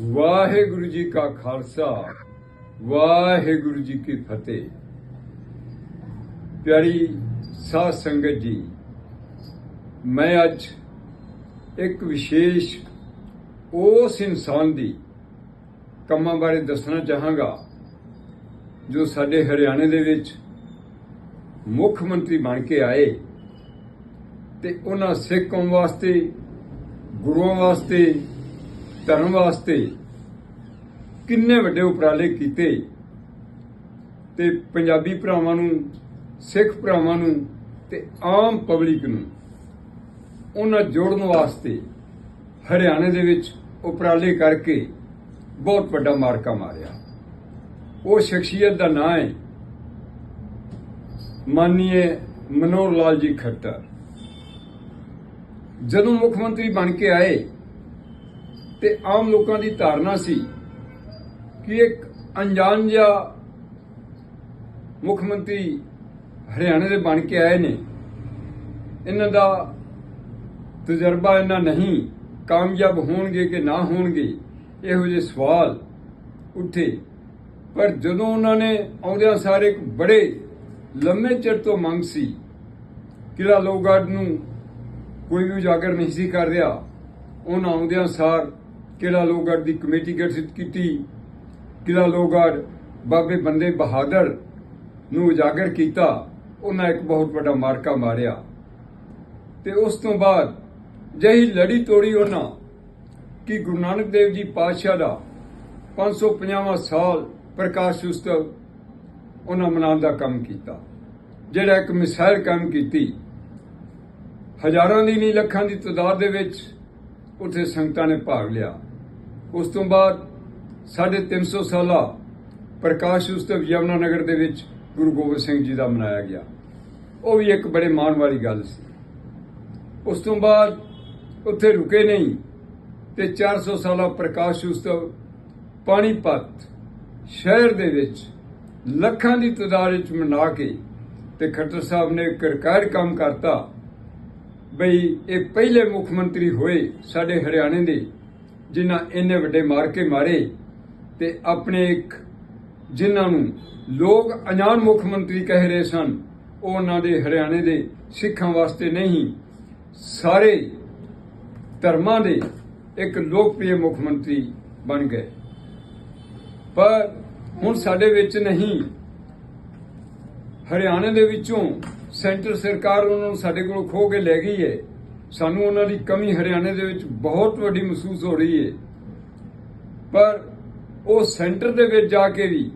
ਵਾਹਿਗੁਰੂ ਜੀ ਕਾ ਖਾਲਸਾ, ਵਾਹਿਗੁਰੂ ਜੀ ਕੀ ਫਤਿਹ। ਪਿਆਰੀ ਸਾਧ ਸੰਗਤ ਜੀ, ਮੈਂ ਅੱਜ ਇੱਕ ਵਿਸ਼ੇਸ਼ ਉਸ ਇਨਸਾਨ ਦੀ ਕੰਮਾਂ ਬਾਰੇ ਦੱਸਣਾ ਚਾਹਾਂਗਾ, ਜੋ ਸਾਡੇ ਹਰਿਆਣੇ ਦੇ ਵਿੱਚ ਮੁੱਖ ਮੰਤਰੀ ਬਣ ਕੇ ਆਏ ਤੇ ਉਹਨਾਂ ਸਿੱਖ ਕੌਮ ਵਾਸਤੇ, ਗੁਰੂਆਂ ਵਾਸਤੇ ਧਰਮ ਵਾਸਤੇ ਕਿੰਨੇ ਵੱਡੇ ਉਪਰਾਲੇ ਕੀਤੇ। ਤੇ ਪੰਜਾਬੀ ਭਰਾਵਾਂ ਨੂੰ, ਸਿੱਖ ਭਰਾਵਾਂ ਨੂੰ ਤੇ ਆਮ ਪਬਲਿਕ ਨੂੰ ਉਹਨਾਂ ਜੋੜਨ ਵਾਸਤੇ ਹਰਿਆਣੇ ਦੇ ਵਿੱਚ ਉਪਰਾਲੇ ਕਰਕੇ ਬਹੁਤ ਵੱਡਾ ਮਾਰਕਾ ਮਾਰਿਆ। ਉਹ ਸ਼ਖਸੀਅਤ ਦਾ ਨਾਂ ਹੈ ਮਾਨਨੀਏ ਮਨੋਹਰ ਲਾਲ ਜੀ ਖੱਟਰ। ਜਦੋਂ ਮੁੱਖ ਮੰਤਰੀ ਬਣ ਕੇ ਆਏ ਤੇ ਆਮ ਲੋਕਾਂ ਦੀ ਧਾਰਨਾ ਸੀ ਕਿ ਇੱਕ ਅਣਜਾਣ ਜਿਹਾ ਮੁੱਖ ਮੰਤਰੀ ਹਰਿਆਣੇ ਦੇ ਬਣ ਕੇ ਆਏ ਨੇ। ਇਹਨਾਂ ਦਾ ਤਜਰਬਾ ਇਹਨਾਂ ਨਹੀਂ, ਕਾਮਯਾਬ ਹੋਣਗੇ ਕਿ ਨਾ ਹੋਣਗੇ, ਇਹੋ ਜਿਹੇ ਸਵਾਲ ਉੱਠੇ। ਪਰ ਜਦੋਂ ਉਹਨਾਂ ਨੇ ਆਉਂਦਿਆਂ ਸਾਰੇ ਇੱਕ ਬੜੇ ਲੰਮੇ ਚਿਰ ਤੋਂ ਮੰਗ ਸੀ ਕਿਲਾ ਲੋਗਾਰਡ ਨੂੰ ਕੋਈ ਵੀ ਉਜਾਗਰ ਨਹੀਂ ਸੀ ਕਰ ਰਿਹਾ, ਉਹਨਾਂ ਆਉਂਦਿਆਂ ਸਾਰ ਕਿਲਾ ਲੋਗਾਰਡ ਦੀ ਕਮੇਟੀ ਗਠਿਤ ਕੀਤੀ? ਕਿਲਾ ਲੋਗਾਰਡ ਬਾਬੇ ਬੰਦੇ ਬਹਾਦਰ ਨੂੰ ਉਜਾਗਰ ਕੀਤਾ? ਉਹਨਾਂ ਇੱਕ ਬਹੁਤ ਵੱਡਾ ਮਾਰਕਾ ਮਾਰਿਆ। ਤੇ ਉਸ ਤੋਂ ਬਾਅਦ ਜਹੀ ਲੜੀ ਤੋੜੀ ਉਹਨਾਂ ਕਿ ਗੁਰੂ ਨਾਨਕ ਦੇਵ ਜੀ ਪਾਤਸ਼ਾਹ ਦਾ 550ਵਾਂ ਸਾਲ ਪ੍ਰਕਾਸ਼ ਉਤਸਵ ਉਹਨਾਂ ਮਨਾਉਣ ਦਾ ਕੰਮ ਕੀਤਾ। ਜਿਹੜਾ ਇੱਕ ਮਿਸਾਲ ਕੰਮ ਕੀਤੀ। ਹਜ਼ਾਰਾਂ ਦੀ ਨਹੀਂ, ਲੱਖਾਂ ਦੀ ਤਾਦਾਦ ਦੇ ਵਿੱਚ ਉੱਥੇ ਸੰਗਤਾਂ ਨੇ ਭਾਗ ਲਿਆ। ਉਸ ਤੋਂ ਬਾਅਦ ਸਾਢੇ 300 ਸਾਲਾ ਪ੍ਰਕਾਸ਼ ਉਤਸਵ ਯਮਨਾ ਨਗਰ ਦੇ ਵਿੱਚ ਗੁਰੂ ਗੋਬਿੰਦ ਸਿੰਘ ਜੀ ਦਾ ਮਨਾਇਆ ਗਿਆ। ਉਹ ਵੀ ਇੱਕ ਬੜੇ ਮਾਣ ਵਾਲੀ ਗੱਲ ਸੀ। ਉਸ ਤੋਂ ਬਾਅਦ ਉੱਥੇ ਰੁਕੇ ਨਹੀਂ ਤੇ 400 ਸਾਲਾ ਪ੍ਰਕਾਸ਼ ਉਤਸਵ ਪਾਣੀਪਤ ਸ਼ਹਿਰ ਦੇ ਵਿੱਚ ਲੱਖਾਂ ਦੀ ਤਾਦਾਦ ਵਿੱਚ ਮਨਾ ਕੇ ਤੇ ਖੱਟਰ ਸਾਹਿਬ ਨੇ ਇੱਕ ਰਿਕਾਰਡ ਕੰਮ ਕਰਤਾ। ਬਈ ਇਹ ਪਹਿਲੇ ਮੁੱਖ ਮੰਤਰੀ ਹੋਏ ਸਾਡੇ ਹਰਿਆਣੇ ਦੇ ਜਿਨ੍ਹਾਂ ਇੰਨੇ ਵੱਡੇ ਮਾਰ ਕੇ ਮਾਰੇ ਤੇ ਆਪਣੇ ਇੱਕ ਜਿਨ੍ਹਾਂ ਨੂੰ ਲੋਕ ਅਣਜਾਣ ਮੁੱਖ ਮੰਤਰੀ ਕਹਿ ਰਹੇ ਸਨ ਉਹ ਉਹਨਾਂ ਦੇ ਹਰਿਆਣੇ ਦੇ ਸਿੱਖਾਂ ਵਾਸਤੇ ਨਹੀਂ, ਸਾਰੇ ਧਰਮਾਂ ਦੇ ਇੱਕ ਲੋਕਪ੍ਰਿਯ ਮੁੱਖ ਮੰਤਰੀ ਬਣ ਗਏ। ਪਰ ਹੁਣ ਸਾਡੇ ਵਿੱਚ ਨਹੀਂ, ਹਰਿਆਣੇ ਦੇ ਵਿੱਚੋਂ ਸੈਂਟਰ ਸਰਕਾਰ ਉਹਨਾਂ ਨੂੰ ਸਾਡੇ ਕੋਲੋਂ ਖੋ ਕੇ ਲੈ ਗਈ ਹੈ। ਸਾਨੂੰ ਉਹਨਾਂ ਦੀ ਕਮੀ ਹਰਿਆਣੇ ਦੇ ਵਿੱਚ ਬਹੁਤ ਵੱਡੀ ਮਹਿਸੂਸ ਹੋ ਰਹੀ ਹੈ ਪਰ ਉਹ ਸੈਂਟਰ ਦੇ ਵਿੱਚ ਜਾ ਕੇ ਵੀ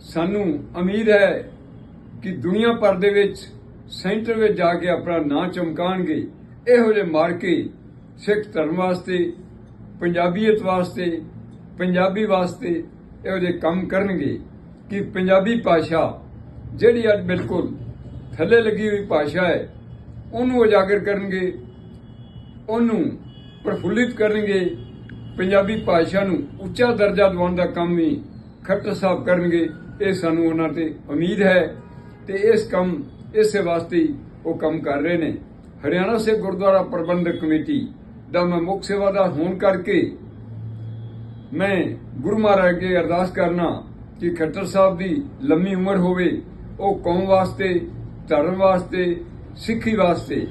ਸਾਨੂੰ ਉਮੀਦ ਹੈ ਕਿ ਦੁਨੀਆ ਭਰ ਦੇ ਵਿੱਚ ਸੈਂਟਰ ਵਿੱਚ ਜਾ ਕੇ ਆਪਣਾ ਨਾਂ ਚਮਕਾਣਗੇ। ਇਹੋ ਜਿਹੇ ਮਾਰਕੇ ਸਿੱਖ ਧਰਮ ਵਾਸਤੇ, ਪੰਜਾਬੀਅਤ ਵਾਸਤੇ, ਪੰਜਾਬੀ ਵਾਸਤੇ ਇਹੋ ਜਿਹੇ ਕੰਮ ਕਰਨਗੇ ਕਿ ਪੰਜਾਬੀ ਭਾਸ਼ਾ ਜਿਹੜੀ ਅੱਜ ਬਿਲਕੁਲ ਥੱਲੇ ਲੱਗੀ ਹੋਈ ਭਾਸ਼ਾ ਹੈ, ਉਹਨੂੰ ਉਜਾਗਰ ਕਰਨਗੇ ਉਹਨੂੰ ਪ੍ਰਫੁੱਲਿਤ ਕਰਨਗੇ, ਪੰਜਾਬੀ ਭਾਸ਼ਾ ਨੂੰ ਉੱਚਾ ਦਰਜਾ ਦਿਵਾਉਣ ਦਾ ਕੰਮ ਵੀ ਖੱਟਰ ਸਾਹਿਬ ਕਰਨਗੇ, ਇਹ ਸਾਨੂੰ ਉਹਨਾਂ ਤੇ ਉਮੀਦ ਹੈ ਤੇ ਇਸ ਕੰਮ, ਇਸੇ ਵਾਸਤੇ ਉਹ ਕੰਮ ਕਰ ਰਹੇ ਨੇ। ਹਰਿਆਣਾ ਸਿੱਖ ਗੁਰਦੁਆਰਾ ਪ੍ਰਬੰਧਕ ਕਮੇਟੀ ਦਾ ਮੈਂ ਮੁੱਖ ਸੇਵਾਦਾਰ ਹੋਣ ਕਰਕੇ ਮੈਂ ਗੁਰੂ ਮਹਾਰਾਜ ਅੱਗੇ ਅਰਦਾਸ ਕਰਨਾ ਕਿ ਖੱਟਰ ਸਾਹਿਬ ਦੀ ਲੰਮੀ ਉਮਰ ਹੋਵੇ, ਉਹ ਕੌਮ ਵਾਸਤੇ, ਧਰਮ ਵਾਸਤੇ, ਸਿੱਖੀ ਵਾਸਤੇ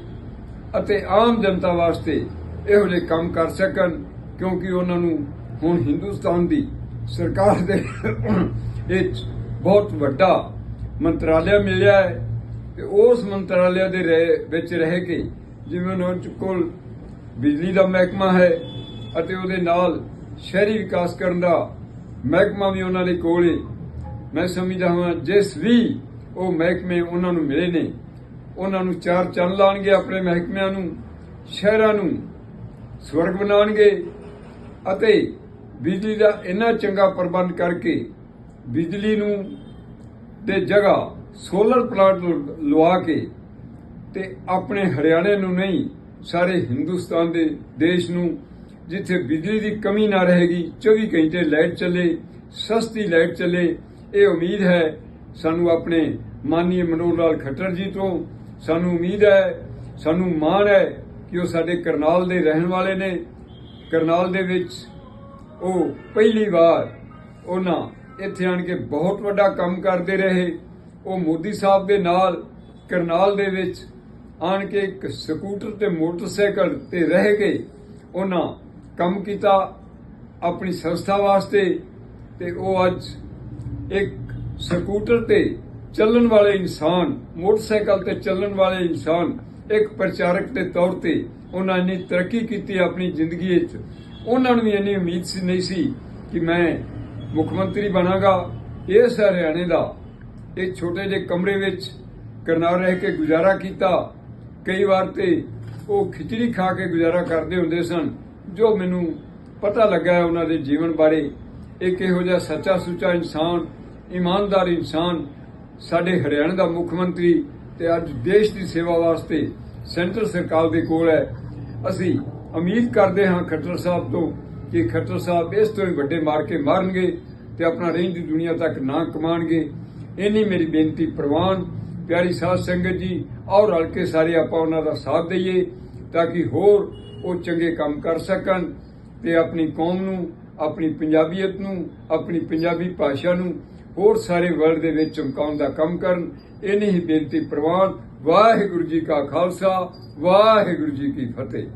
ਅਤੇ ਆਮ ਜਨਤਾ ਵਾਸਤੇ ਇਹੋ ਜਿਹੇ ਕੰਮ ਕਰ ਸਕਣ, ਕਿਉਂਕਿ ਉਹਨਾਂ ਨੂੰ ਹੁਣ ਹਿੰਦੁਸਤਾਨ ਦੀ ਸਰਕਾਰ ਦੇ ਵਿੱਚ ਬਹੁਤ ਵੱਡਾ ਮੰਤਰਾਲਿਆ ਮਿਲਿਆ ਹੈ। ਤੇ ਉਸ ਮੰਤਰਾਲਿਆ ਦੇ ਰਹਿ- ਵਿੱਚ ਰਹਿ ਕੇ ਜਿਵੇਂ ਉਹਨਾਂ ਕੋਲ ਬਿਜਲੀ ਦਾ ਮਹਿਕਮਾ ਹੈ ਅਤੇ ਉਹਦੇ ਨਾਲ ਸ਼ਹਿਰੀ ਵਿਕਾਸ ਕਰਨ ਦਾ ਮਹਿਕਮਾ ਵੀ ਉਹਨਾਂ ਦੇ ਕੋਲ ਹੈ। ਮੈਂ ਸਮਝਦਾ ਹਾਂ ਜਿਸ ਵੀ ਉਹ ਮਹਿਕਮੇ ਉਹਨਾਂ ਨੂੰ ਮਿਲੇ ਨੇ ਉਹਨਾਂ ਨੂੰ ਚਾਰ ਚੰਨ ਲਾਣਗੇ, ਆਪਣੇ ਮਹਿਕਮਿਆਂ ਨੂੰ, ਸ਼ਹਿਰਾਂ ਨੂੰ, ਸਵਰਗ ਬਣਾਉਣਗੇ ਅਤੇ ਬਿਜਲੀ ਦਾ ਇੰਨਾ ਚੰਗਾ ਪ੍ਰਬੰਧ ਕਰਕੇ ਬਿਜਲੀ ਨੂੰ ਦੇ ਜਗ੍ਹਾ ਸੋਲਰ ਪਲਾਂਟ ਲਵਾ ਕੇ ਤੇ ਆਪਣੇ ਹਰਿਆਣੇ ਨੂੰ ਨਹੀਂ, ਸਾਰੇ ਹਿੰਦੁਸਤਾਨ ਦੇ ਦੇਸ਼ ਨੂੰ, ਜਿੱਥੇ ਬਿਜਲੀ ਦੀ ਕਮੀ ਨਾ ਰਹੇਗੀ 24 ਘੰਟੇ ਲਾਈਟ ਚੱਲੇ, ਸਸਤੀ ਲਾਈਟ ਚੱਲੇ, ਇਹ ਉਮੀਦ ਹੈ ਸਾਨੂੰ ਆਪਣੇ ਮਾਨਨੀय ਮਨੋਹਰ ਲਾਲ ਖੱਟਰ ਜੀ ਤੋਂ ਸਾਨੂੰ ਉਮੀਦ ਹੈ, ਸਾਨੂੰ ਮਾਣ ਹੈ ਕਿ ਉਹ ਸਾਡੇ ਕਰਨਾਲ ਦੇ ਰਹਿਣ ਵਾਲੇ ਨੇ। ਕਰਨਾਲ ਦੇ ਵਿੱਚ ਉਹ ਪਹਿਲੀ ਵਾਰ ਉਹਨਾਂ ਇੱਥੇ ਆਣ ਕੇ ਬਹੁਤ ਵੱਡਾ ਕੰਮ ਕਰਦੇ ਰਹੇ। ਉਹ ਮੋਦੀ ਸਾਹਿਬ ਦੇ ਨਾਲ ਕਰਨਾਲ ਦੇ ਵਿੱਚ ਆਣ ਕੇ ਇੱਕ ਸਕੂਟਰ ਤੇ ਮੋਟਰਸਾਈਕਲ ਤੇ ਰਹਿ ਕੇ ਉਹਨਾਂ ਕੰਮ ਕੀਤਾ ਆਪਣੀ ਸੰਸਥਾ ਵਾਸਤੇ। ਤੇ ਉਹ ਅੱਜ ਇੱਕ ਸਕੂਟਰ ਤੇ ਚੱਲਣ ਵਾਲੇ ਇਨਸਾਨ, ਮੋਟਰਸਾਈਕਲ ਤੇ ਚੱਲਣ ਵਾਲੇ ਇਨਸਾਨ, ਇੱਕ ਪ੍ਰਚਾਰਕ ਦੇ ਤੌਰ ਤੇ ਉਹਨਾਂ ਨੇ ਤਰੱਕੀ ਕੀਤੀ ਆਪਣੀ ਜ਼ਿੰਦਗੀ ਵਿੱਚ। ਉਹਨਾਂ ਨੂੰ ਵੀ ਇੰਨੀ ਉਮੀਦ ਸੀ, ਨਹੀਂ ਸੀ ਕਿ ਮੈਂ ਮੁੱਖ ਮੰਤਰੀ ਬਣਾਂਗਾ। ਇਸ ਹਰਿਆਣੇ ਦਾ ਇੱਕ ਛੋਟੇ ਜਿਹੇ ਕਮਰੇ ਵਿੱਚ ਕਰਨਾਲ ਰਹਿ ਕੇ ਗੁਜ਼ਾਰਾ ਕੀਤਾ। ਕਈ ਵਾਰ ਤੇ ਉਹ ਖਿਚੜੀ ਖਾ ਕੇ ਗੁਜ਼ਾਰਾ ਕਰਦੇ ਹੁੰਦੇ ਸਨ, ਜੋ ਮੈਨੂੰ ਪਤਾ ਲੱਗਾ ਉਹਨਾਂ ਦੇ ਜੀਵਨ ਬਾਰੇ। ਇੱਕ ਇਹੋ ਜਿਹਾ ਸੱਚਾ ਸੁੱਚਾ ਇਨਸਾਨ, ਇਮਾਨਦਾਰ ਇਨਸਾਨ ਸਾਡੇ ਹਰਿਆਣਾ ਦਾ ਮੁੱਖ ਮੰਤਰੀ ਤੇ ਅੱਜ ਦੇਸ਼ ਦੀ ਸੇਵਾ ਵਾਸਤੇ ਸੈਂਟਰ ਸਰਕਾਰ ਦੇ ਕੋਲ ਹੈ। ਅਸੀਂ ਉਮੀਦ ਕਰਦੇ ਹਾਂ ਖੱਟਰ ਸਾਹਿਬ ਤੋਂ ਕਿ ਖੱਟਰ ਸਾਹਿਬ ਇਸ ਤੋਂ ਵੀ ਵੱਡੇ ਮਾਰ ਕੇ ਮਾਰਨਗੇ ਤੇ ਆਪਣਾ ਰਹਿੰਦੀ ਦੁਨੀਆ ਤੱਕ ਨਾ ਕਮਾਣਗੇ। ਇੰਨੀ ਮੇਰੀ ਬੇਨਤੀ ਪ੍ਰਵਾਨ, ਪਿਆਰੀ ਸਾਧ ਸੰਗਤ ਜੀ ਔਰ ਰਲ ਕੇ ਸਾਰੇ ਆਪਾਂ ਉਹਨਾਂ ਦਾ ਸਾਥ ਦਈਏ ਤਾਂ ਕਿ ਹੋਰ ਉਹ ਚੰਗੇ ਕੰਮ ਕਰ ਸਕਣ ਤੇ ਆਪਣੀ ਕੌਮ ਨੂੰ, ਆਪਣੀ ਪੰਜਾਬੀਅਤ ਨੂੰ, ਆਪਣੀ ਪੰਜਾਬੀ ਭਾਸ਼ਾ ਨੂੰ ਹੋਰ ਸਾਰੇ ਵਰਲਡ ਦੇ ਵਿੱਚ ਚਮਕਾਉਣ ਦਾ ਕੰਮ ਕਰਨ। ਇੰਨੀ ਹੀ ਬੇਨਤੀ ਪ੍ਰਵਾਨ, ਵਾਹਿਗੁਰੂ ਜੀ ਕਾ ਖਾਲਸਾ, ਵਾਹਿਗੁਰੂ ਜੀ ਕੀ ਫਤਿਹ।